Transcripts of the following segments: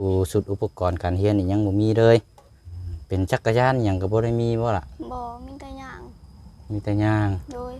อูสุดอุปกรณ์การเรียนนี่ยังบ่มีเลย เป็นจักรยานหยังก็บ่ได้มีบ่ล่ะ บ่มีแต่หยังมีแต่ย่าง โดย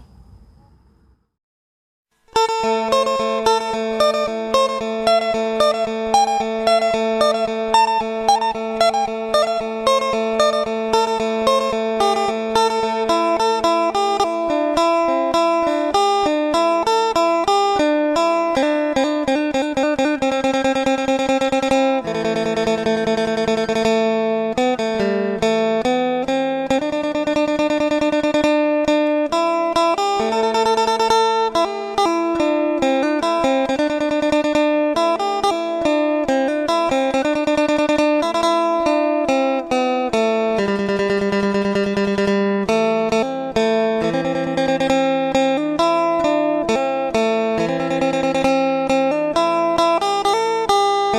กา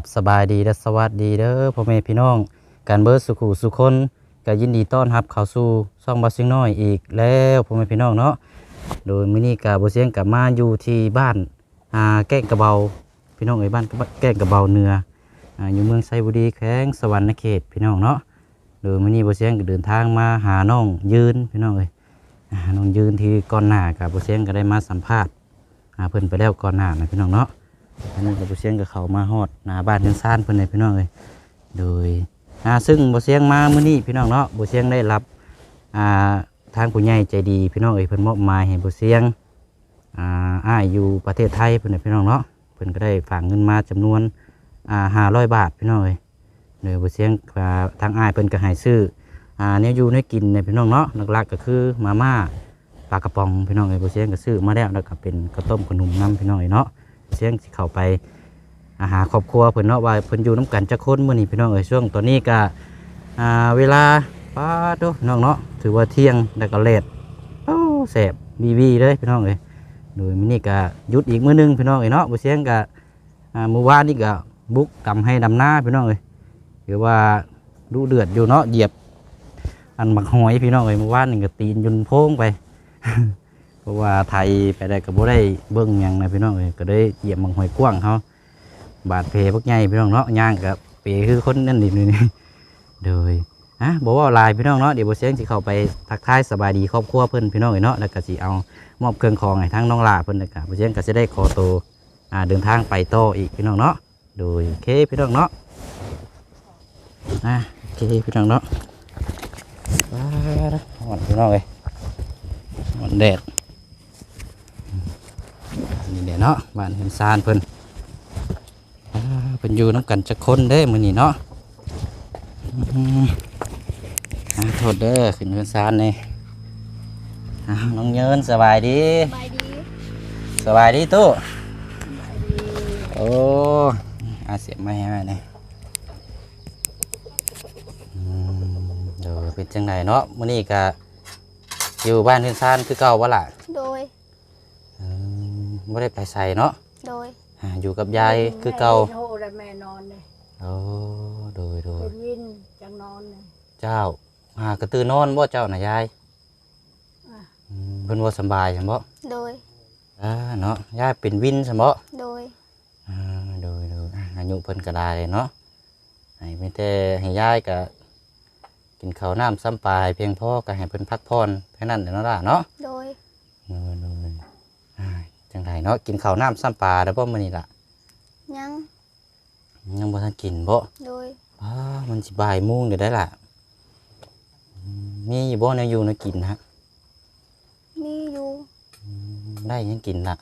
บสบายดีและสวัสดีเด้อพ่อแม่พี่น้อง การเบิดสุขุสุคนก็ยินดีต้อนรับเข้าสู่ช่องบาซิงน้อยอีกแล้วพ่อแม่พี่น้องเนาะ โดยมื้อนี้ก็บ่เสียงกลับมาอยู่ที่บ้านอ่าแก้งกระเบาพี่น้องเอ้ยบ้านแก้งกระเบาเหนืออ่าอยู่เมืองไซบุรีแขวงสวรรณเขตพี่น้องเนาะโดยมื้อนี้บ่เสียงก็เดินทางมาหาน้องยืนพี่น้องเอ้ยอ่าน้องยืนที่ก่อนหน้าก็บ่เสียงก็ได้มาสัมภาษณ์อ่าเพิ่นไปแล้วก่อนหน้านะพี่น้องเนาะอันนั้ก็บ่เสียงกับเขามาฮอดหน้าบ้านเรือนซ่านเพิ่นเลยพี่น้องเลยโดยอ่าซึ่งบ่เสียงมามื้อนี้พี่น้องเนาะบ่เสียงได้รับอ่า ทางผู้ใหญ่ใจดีพี่น้องเอ้ยเพิ่นมอบหมายให้บ่เสียงอ่าอ้ายอยู่ประเทศไทยเพิ่นน่ะพี่น้องเนาะเพิ่นก็ได้ฝากเงินมาจำนวนอ่า500 บาทพี่น้องเอ้ยโดยบ่เสียงอ่าทางอ้ายเพิ่นก็ให้ซื้ออ่าแนวอยู่แนวกินในพี่น้องเนาะหลักๆก็คือมาม่าปลากระป๋องพี่น้องเอ้ยบ่เสียงก็ซื้อมาแล้วแล้วก็เป็นข้าวต้มขนมน้ำพี่น้องเอ้ยเนาะเสียงสิเข้าไปอาหาครอบครัวเพิ่นเนาะว่าเพิ่นอยู่น้ำกันจักคนมื้อนี้พี่น้องเอ้ยช่วงตอนนี้ก็อ่าเวลา ป้าดโตน้องเนาะถือว่าเที่ยงแล้วก็เลดโอ้แสบบีบีเลยพี่น้องเอ้ยโดยมื้อนี้ก็ยุดอีกมื้อนึงพี่น้องเอ้ยเนาะบ่เสียงก็อ่ามื้อวานนี่ก็บุกกำให้ดำหน้าพี่น้องเอ้ยถือว่าดูเดือดอยู่เนาะเหยียบ อันบักหอยพี่น้องเอ้ยเมื่อวานนี่ก็ตีนยุนโพงไป เพราะว่าไทยไปได้ก็บ่ได้เบิ่งหยังนะพี่น้องเอ้ยก็ได้เหยียบมังหอยกว้างเขาบาดเพพวกใหญ่พี่น้องเนาะย่างกับเปคือคนนั่นนี่นี่โดย อะบอกว่าลายพี่น้องเนาะเดี๋ยวโบเสียงสิเข้าไปทักทายสบายดีครอบครัวเพิ่อนพี่น้องเอ้เนาะแล้วก็สิเอามอบเครื่องของให้ทั้งน้องลาเพิ่อนแล้วก็บ่เสียงก็สิได้ขอโตอ่าเดินทางไปโตอีกพี่น้องเนาะโดยโอเคพี่น้องเนาะอะโอเคพี่น้องเนาะว้าวหอนพี่น้องเอ้ยหอนแดดนี่เดี๋ยเนาะบ้านเพิ่นซานเพิ่นอ่าเพิ่นอยู่น้ำกันจะคนเด้มือนี้เนาะ โทษเด้อขึ้นเพิ่นซานนี่อ่าน้องเยินสบายดี บายดีสบายดีตู้โอ้อาเสียบไม่ให้เนี่ยอืมเดี๋ยวเป็นจังไดเนาะมื้อนี้ก็อยู่บ้านเพิ่นซานคือเก่าบ่ล่ะโดย อืมบ่ได้ไปใส่เนาะโดย อ่าอยู่กับยายคือเก่าโทษแล้วแม่นอนเลยโอ้โดยโดยเป็นวินจังนอนเลยเจ้า หากระตือนอนบ่เจ้าน่ะยายอะอืมเพิ่นบ่สำบายซั่นบ่โดย อ่าเนาะยายเป็นวินซั่นบ่โดย อ่าโดยโดยอ่าอายุเพิ่นก็ได้เลยเนาะให้มีแต่ให้ยายก็กินข้าวน้ำซ้ำปลาให้เพียงพอก็ให้เพิ่นพักผ่อนแค่นั้นเด้อเนาะล่ะเนาะ โดย โดยโดยอ่าจังไดเนาะกินข้าวน้ำซ้ำปลาแล้วบ่มื้อนี้ล่ะ ยัง ยังบ่ทันกินบ่โดย อ้ามันสิบ่ายโมงเดี๋ยวได้ล่ะอื มมีอยู่บ่แนวอยู่แนวกินฮะมีอยู่ได้ยังกินละ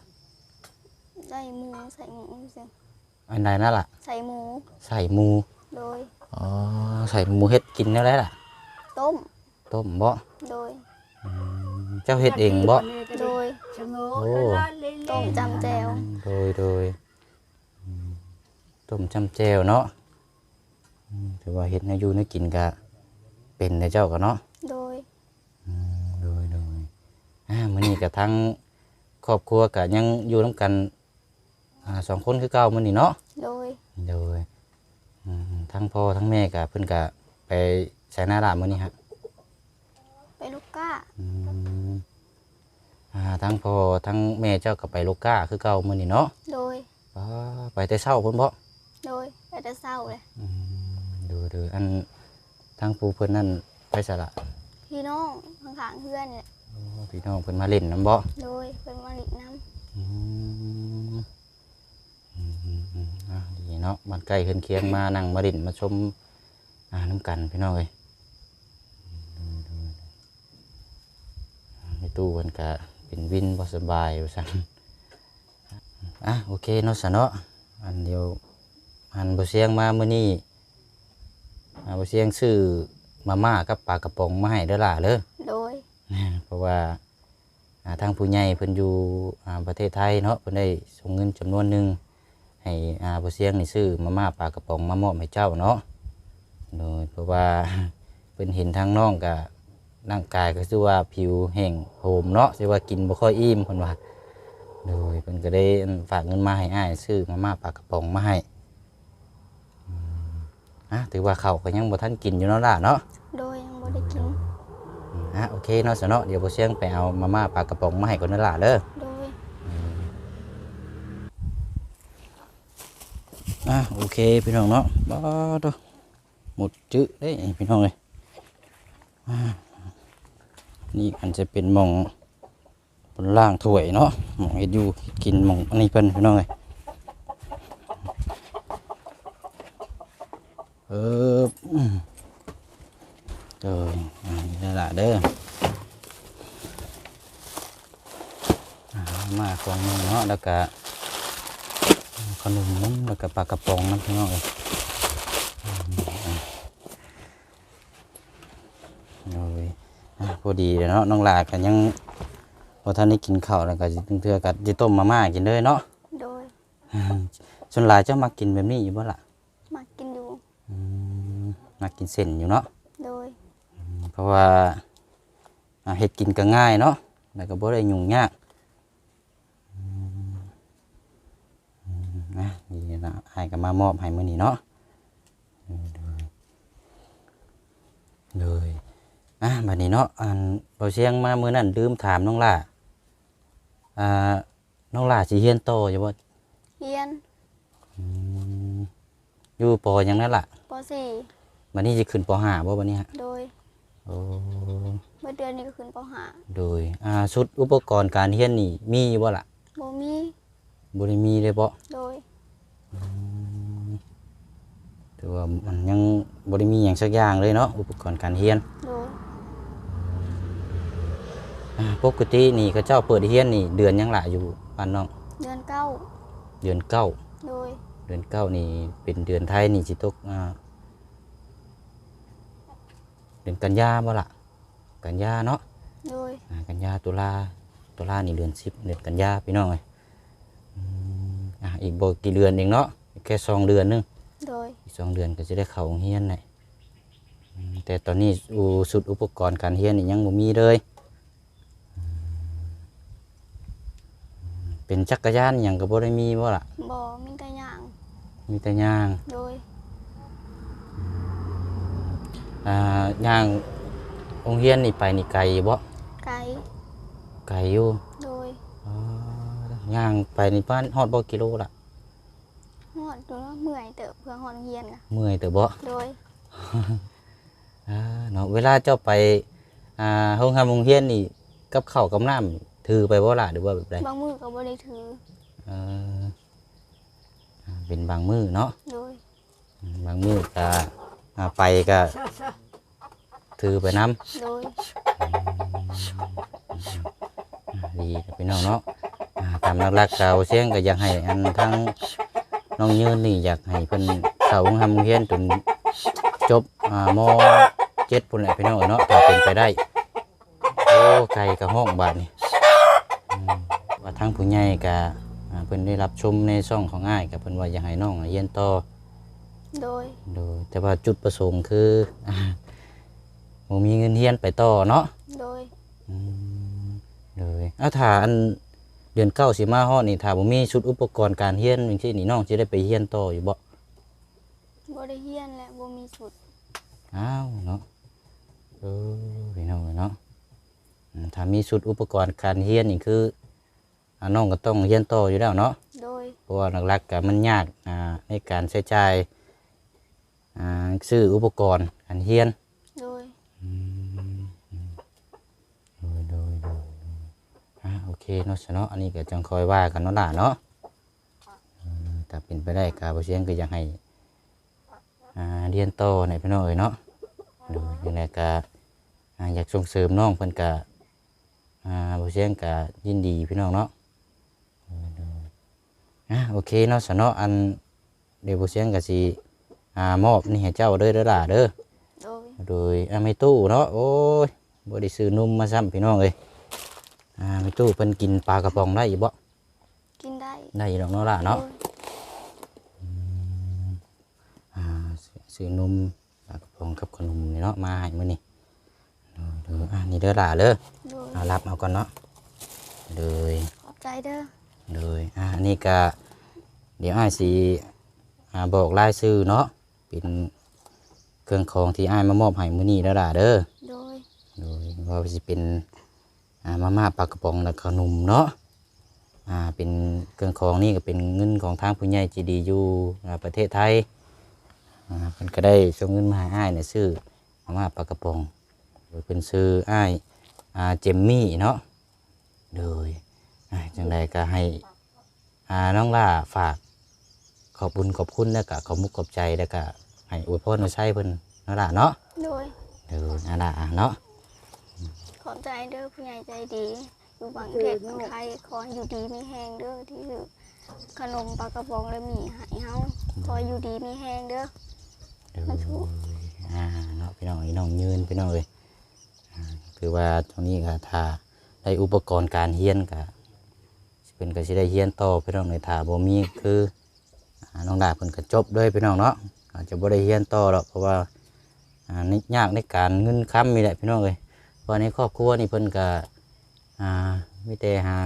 ได้หมูใส่หมูสิอันใดนั่นล่ะ ใส่หมูใส่หมูโดยอ๋อใส่หมูเฮ็ดกินแล้วได้ล่ะ ต้มต้มบ่โดยอืมเจ้าเฮ็ดเองบ่ โดย ชะโงกโอ้ละเล่นๆต้มจำแจว โดยโดยอืมต้มจำแจวเนาะอืมถือว่าเฮ็ดให้อยู่ให้กินก็เป็นในเจ้าก็เนาะ โดยอืมโดยโดยอ่ามื้อนี้ก็ทั้งครอบครัวก็ยังอยู่นํกันอ่าสองคนคือเก่ามื้อนี้เนาะโดยโดยอืมทั้งพ่อทั้งแม่ก็เพิ่นก็ไปใช้หน้าด่านมื้อนี้ฮะไปลูกก้าอืมอ่าทั้งพ่อทั้งแม่เจ้าก็ไปโลกาคือเก่ามื้อนี้เนาะโดยป้าไปแต่เช้าพุ่นบ่ โดยไปแต่เศร้าเลย อืมดูดูอันทั้งผู้เพิ่นนั่น ไปสละพี่น้องข้างๆเพื่อนเนี่ยโอ้พี่น้องเพิ่นมาเล่นน้ำบ่โดยเป็นมาลิกน้อืมอืมอืมอืมอะดีเนาะบ้านใกล้เคียงเคียงมานั่งมาเล่นมาชมอ่าน้ำกันพี่น้องเอ้ยดูดูดูอ่าในตู้เพิ่นก็เป็นวินบ่สบายว่าซั่นอะโอเคเนาะซะเนาะอันเดียวอันบ่เสียงมามื้อนี้อ่าบ่เสียงซื้อ มาม่ากับปลากระป๋องมาให้เด้อล่ะเด้อำโดย เพราะว่าอ่าทางผู้ใหญ่เพิ่นอยู่อ่าประเทศไทยเนาะเพิ่นได้ส่งเงินจำนวนหนึ่งให้อ่าผู้เสียงนี่ซื้อมาม่าปลากระป๋องมามอบให้เจ้าเนาะโดยเพราะว่า เพิ่นเห็นทางน้องก็ร่างกายก็คือว่าผิวแห้งโหมเนาะสิว่ากินบ่ค่อยอิ่มเพิ่นว่าโดยเพิ่นก็ได้ฝากเงินมาให้อ้ายซื้อมาม่าปลากระป๋องมาให้อืม อะถือว่าเขาวก็ยังบ่ทันกินอยู่เนาะล่ะเนาะโดยยังบ่ได้กินอะโอเคเนาะสเนาะเดี๋ยวผมเชียงไปเอามาม่าปลากระป๋องมาให้ก่อนนั่นล่ะเด้อโดยอะโอเคพี่น้องเนาะบ้าดอหมดจื้อเด้พี่น้องเลยอ่านี่มันจะเป็นหมองบนล่างถ้วยเนาะหมองเฮ็ดอยู่กินหมองอันนี้เพิ่นพี่น้องเลย เอออืมเด้ออ่านี่นั่นล่ะเด้ออ่ามาของหนึงเนาะแล้วก็ขนมนมแล้วก็ปลากระป๋องน้ำพี่น้องเอ้ยอืมอะโอ้ยอะพอดีเลยเนาะน้องหลากันยังพอท่านได้กินข้าวแล้วก็สิเทื่อกับจะต้มมาม่ากินเลยเนาะโดยส่วนหลายเจ้ามากินแบบนี้อยู่บ่ล่ะมากินอยู่อื นักกินเส้นอยู่เนาะโดยเพราะว่าเห็ดกินก็ง่ายเนาะแล้วก็บ่ได้ยุ่งยากนะนี่นะไอ้ก็มามอบให้มื้อนี้เนาะเลยอะบัดนี้เนาะอันเราเชียงมามื้อนั้นลืมถามน้องล่าอ่าน้องล่าสิเฮียนโตอยู่บ่เฮียนอยู่ปอยังนั่นล่ะปอสี่ วันนี้จะขึ้นปหาบ่วันนี้ฮะโดยโอ้เมื่อเดือนนี้ก็ขึ้นปหาโดยอ่าชุดอุปกรณ์การเรียนนี่มีบ่ล่ะบ่มีบ่ได้มีเลยบ่โดยถือว่ามันยังบ่ได้มีอย่างสักอย่างเลยเนาะอุปกรณ์การเรียนโดยอ่าปกตินี่ก็เจ้าเปิดเรียนนี่เดือนยังล่ะอยู่ป้านน้องเดือนเก้าเดือนเก้าโดยเดือนเก้านี่เป็นเดือนไทยนี่จิตกอ่า เดือนกันยาบ่ล่ะกันยาเนาะโดยอ่ากันยาตุลาตุลานี่เดือน10เดือนกันยาพี่น้องเอ้ยอืมอ่าอีกบ่กี่เดือนเองเนาะแค่สองเดือนหนึง โดยอีกสองเดือนก็จะได้เข้าโรงเรียนเลยอืมแต่ตอนนี้อูสุดอุปกรณ์การเรียนนี่ยังบ่มีเลยอืมเป็นจักรยานหยังก็บ่ได้มีบ่ล่ะบ่มีแต่ย่างมีแต่ย่าง โดย อ่าย่างโรงเรียนนี่ไปนี่ไกลอยู่บ่ไก่ไกลอยู่โดยอ๋อย่างไปนี่บ้านฮอดบ่กิโลล่ะหอดดูว่าเมื่อยเติบเพื่อหอดเฮียนน่ะเมื่อยแต่บ่โดยอ่าเนาะเวลาเจ้าไปอ่าโรงทำโรงเรียนนี่กับข้าวกับน้ำถือไปบ่ล่ะหรือว่าแบบใดบางมือก็บ่ได้ถือเอออ่าเป็นบางมือเนาะ โดยอืมบางมือก็อ่าไปก็ซะซะ ถือไปน้โดยำดีครับพี่น้องเนาะอ่าตามหลักๆเก่าเสียงก็อยากให้อันทั้งน้องยืนนี่อยากให้เพิ่นเข้าโรงทำโรงเรียนจนจบอ่ามเจ็ดปุ่นแหละพี่น้องเอ้ยเนาะถ้าเป็นไปได้โอ้ไก่กับห้องบาทนี่อืมว่าทั้งผู้ใหญ่ก็อ่าเพิ่นได้รับชมในช่องของง่ายกับเพิ่นว่าอยากให้น้องเรียนต่อ โดยโดยแต่ว่าจุดประสงค์คืออ่า บ่มีเงินเฮียนไปต่อเนาะโดยอืมเลยเอาถาอันเดือนเก้าสิมาฮอดนี่ถ้าบ่มีชุดอุปกรณ์การเรียนจังซี่นี่น้องสิได้ไปเรียนต่ออยู่บ่บ่ได้เฮียนและบ่มีสุดอ้าวเนาะเออพี่น้องเนาะอืมถ้ามีชุดอุปกรณ์การเรียนนี่คืออ่าน้องก็ต้องเรียนต่ออยู่แล้วเนาะ โดยเพราะว่าหลักๆก็มันยากอ่าในการใช้จ่ายอ่าซื้ออุปกรณ์การเรียน โดย โดยโดยโดยอ่าโอ เคเนาะสะเนาะอันนี้ก็จังคอยว่ากันเนาะล่ะเนาะเออถ้าเป็นไปได้กาบเสียงก็อยากให้อ่าเรียนต่อในพี่น้องเอ้ยเนาะโดยยังไงก็อ่าอยากส่งเสริมน้องเพิ่นก็อ่าบ่เสียงก็ยินดีพี่น้องเนาะโดยโดยอ่าโอเคเนาะสะเนาะอันเดี๋ยวบ่เสียงก็สิอ่ามอบนี่ให้เจ้าเด้อเด้อล่ะเด้อโดยโดยอาไม่ตู้เนาะโอ้ยบ่ได้ซื้อนมมาซ้ำพี่น้องเอ้ย อ่าไม่ตู้เพิ่นกินปลากระป๋องได้อีบ่กินได้ได้อยู่ดอกเนาะล่ะเนาะโดยอ่าซื้อซื้อนมปลากระป๋องกับขนมนี่เนาะมาให้มื้อนี้เด้ออ่านี่เด้อล่ะเด้อโดยเอารับเอาก่อนเนาะเด้อขอบใจเด้อเด้ออ่าอันนี้ก็เดี๋ยวอ้ายสิอ่าบอกรายชื่อเนาะเป็นเครื่องของที่อ้ายมามอบให้มื้อนี้เด้อล่ะเด้อโดย โดยว่าจะเป็นอ่า มาม่าปลากระป๋องและขนมเนาะอ่าเป็นเครื่องของนี่ก็เป็นเงินของทางผู้ใหญ่จีดีอยู่อ่าประเทศไทยอ่าเพิ่นก็ได้ส่งเงินมาให้อ้ายเนี่ยซื้อมาม่าปลากระป๋องโดยเป็นซื้ออ้ายอ่าเจมมี่เนาะโดยอ่าจังใดก็ให้อ่าน้องล่าฝากขอบคุญขอบคุณแล้วก็ขอบมุกขอบใจแล้วก็ให้อวยพรมาใช้เพิ่นเนาะล่ะเนาะโดยเออนั่นล่ะเนาะ ขอบใจเด้อผู้ใหญ่ใจดี อยู่บางเขตบางไทยขออยู่ดีมีแหงเด้อที่คือขนมปลากระป๋องและหมี่หายเฮาขออยู่ดีมีแหงเด้อ มาชู อ่าเนาะพี่น้องอีน้องยืนพี่น้องเลยอ่าคือว่าตรงนี้ก็ถ้าได้อุปกรณ์การเฮียนก็สิเป็นก็สิได้เฮียนต่อพี่น้องเลยถ้าบ่มีคืออ่าน้องดาเพิ่นก็จบด้วยพี่น้องเนาะอาจจะบ่ได้เฮียนต่อหรอกเพราะว่าอ่านี่ยากในการเงินค้ำมีแหละพี่น้องเลย ราะในครอบครัวนี่เพิ่นก็อ่ามีแต่หา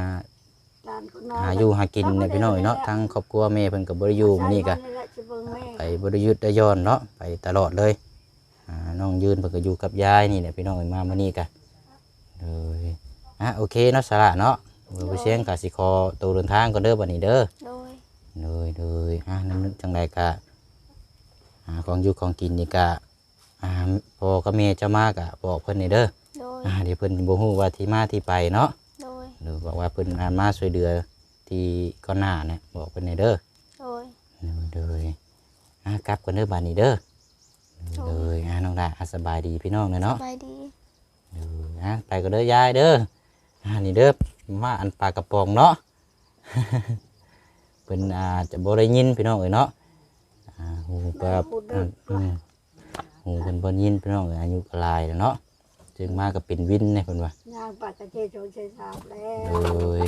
หลานคนน้อยหาอยู่หากินเนี่ยพี่น้องเนาะทั้งครอบครัวแม่เพิ่นก็บ่ได้อยู่มื้อนี้ก็ใช่วันแหละสิเบิ่งแม่ไปบริยุทธ์ได้ย้อนเนาะไปตลอดเลยอ่าน้องยืนเพิ่นก็อยู่กับยายนี่แหละพี่น้องเอ้ยมามื้อนี้กันเลยอะโอเคเนาะสาระเนาะเบอร์เสียงกสิคอตัวเดินทางก่อนเด้อบัดนี้เด้อโดยเลยเลยอะนั่นจังใดกะอ่าของอยู่ของกินนี่กะอ่าพ่อกับแม่เจ้ามากะบอกเพิ่นนี่เด้อโดย อ่าเดี๋ยวเพิ่นบ่ฮู้ว่าที่มาที่ไปเนาะโดย หรือบอกว่าเพิ่นอ่านมาช่วยเหลือที่ก่อนหน้าเนี่ยบอกเพิ่นนี่เด้อโดยเลยเลยอะกลับกันเด้อบานนี้เด้อเลยอะน้องดาอะสบายดีพี่น้องเด้อสเนาะ บายดีเลยอะไปกันเด้อยายเด้ออะนี่เด้อมาอันปลากระป๋องเนาะ เพิ่นอาจจะบ่ได้ยินพี่น้องเอ้ยเนาะอ่าหูปลาอืมอืมหูเพิ่นบ่ยินพี่น้องเอ้ยอายุก็หลายแล้วเนาะ จึงมาก็เป็นวินเนี่ยเพิ่นว่า ย่างปัดตะเจโจนเชยสาบแล้เลย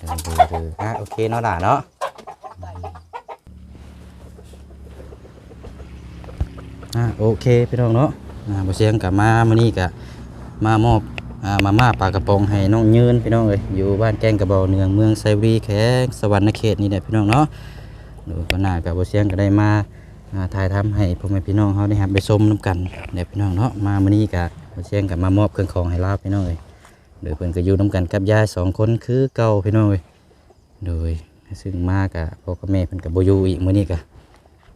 เลยเลยอะโอเคเนาะด่าเนาะอะโอเคพี่น้องเนาะอ่าบ่เสียงกับมามื้อนี้ก็มามอบอ่ามาม่าปลากระป๋องให้น้องยืนพี่น้องเอ้ยอยู่บ้านแกงกระบอกเนืองเมืองไซบุรีแขงสวรรณเขตนี่แหละพี่น้องเนาะดยก็น่ากับบ่เสียงก็ได้มาอ่าถ่ายทำให้พ่อแม่พี่น้องเฮาได้รับไปชมนํกันเด้อพี่น้องเนาะมามื้อนี้ก็บ่ เสียงก็มามอบเครื่องของให้ลาบพี่น้องเอ้ยโดยเพิ่นก็อยู่นํกันกับยายสองคนคือเก่าพี่น้องเว้ยโดยซึ่งมากอะพ่อกับแม่เพิ่นก็บ่อยู่อีกมื้อนี้ก็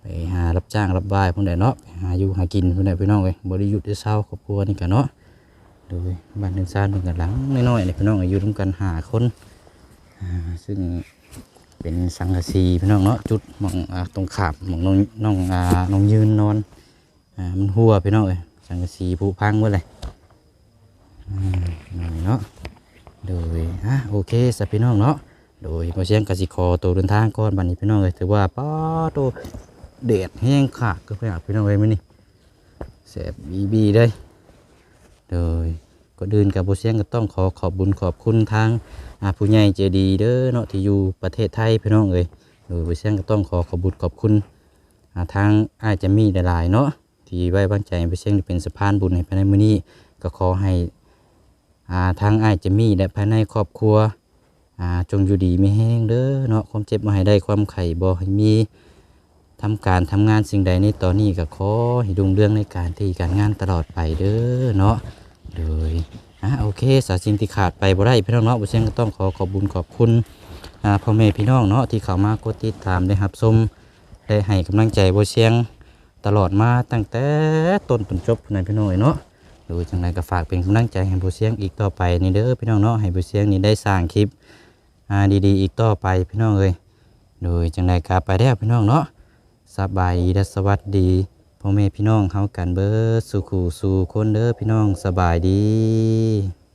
ไปหารับจ้างรับบ่ายพุ่นใดเนาะหาอยู่หากินพุ่นใดพี่น้องเว้ยบ่ได้หยุดได้เช้าครอบครัวนี่ก็เนาะโดยบ้านเรือนซานเพิ่นก็หลังน้อยๆนี่พี่น้องก็อยู่นํกันหาคนซึ่งเป็นสังกะสีพี่น้องเนาะจุดมองตรงขามมองน้องน้องอาน้องยืนนอนมันหัวพี่น้องเอ้ย สังกะสีผุพังหมดเลยอืมนั่นเนาะโดยอะโอเคสับพี่น้องเนาะโดยพอเชียงกสิคอตัวเดินทางก่อนบันนี้พี่น้องเลยถือว่าป้าโตเด็ดแห้งขาดก็ไปหาพี่น้องเลยมั้ยนี่แสบบีบีเลยโดยก็เดินกับพอเชียงก็ต้องขอขอบบุญขอบคุณทางอาผู้ใหญ่ใจดีเด้อเนาะที่อยู่ประเทศไทยพี่น้องเลยโดยพอเชียงก็ต้องขอขอบบุญขอบคุณทางอาจจะมีหลายๆเนาะ ที่ไว้วางใจพอเชียงเป็นสะพานบุญให้ภายในมื้อนี้ก็ขอให้ทางอ้ายจะมีและภายในครอบครัวจงอยู่ดีไม่แห้งเด้อเนาะความเจ็บมาให้ได้ความไข่บ่ให้มีทำการทำงานสิ่งใดในตอนนี้ก็ขอให้ดุงเรื่องในการที่การงานตลอดไปเด้อเนาะโดยอะโอเคสาสิ่งที่ขาดไปบ่ได้พี่น้องเนาะบ่เช่นก็ต้องขอขอบบุญขอบคุณพ่อแม่พี่น้องเนาะที่เข้ามากดติดตามได้รับชมได้ให้กำลังใจบ่เชียง ตลอดมาตั้งแต่ต้นจนจบนั่นพี่น้องเอ้ยเนาะโดยจังไรก็ฝากเป็นกำลังใจให้ผู้เสียงอีกต่อไปนี่เด้อพี่น้องเนาะให้ผู้เสียงนี่ได้สร้างคลิปดีๆ อีกต่อไปพี่น้องเอ้ยโดยจังไรก็ไปแล้พี่น้องเนาะสบายดีสวัสดีพ่อแม่พี่น้องเฮากันเบิดสู่ขู่สู่คนเด้อพี่น้องสบายดี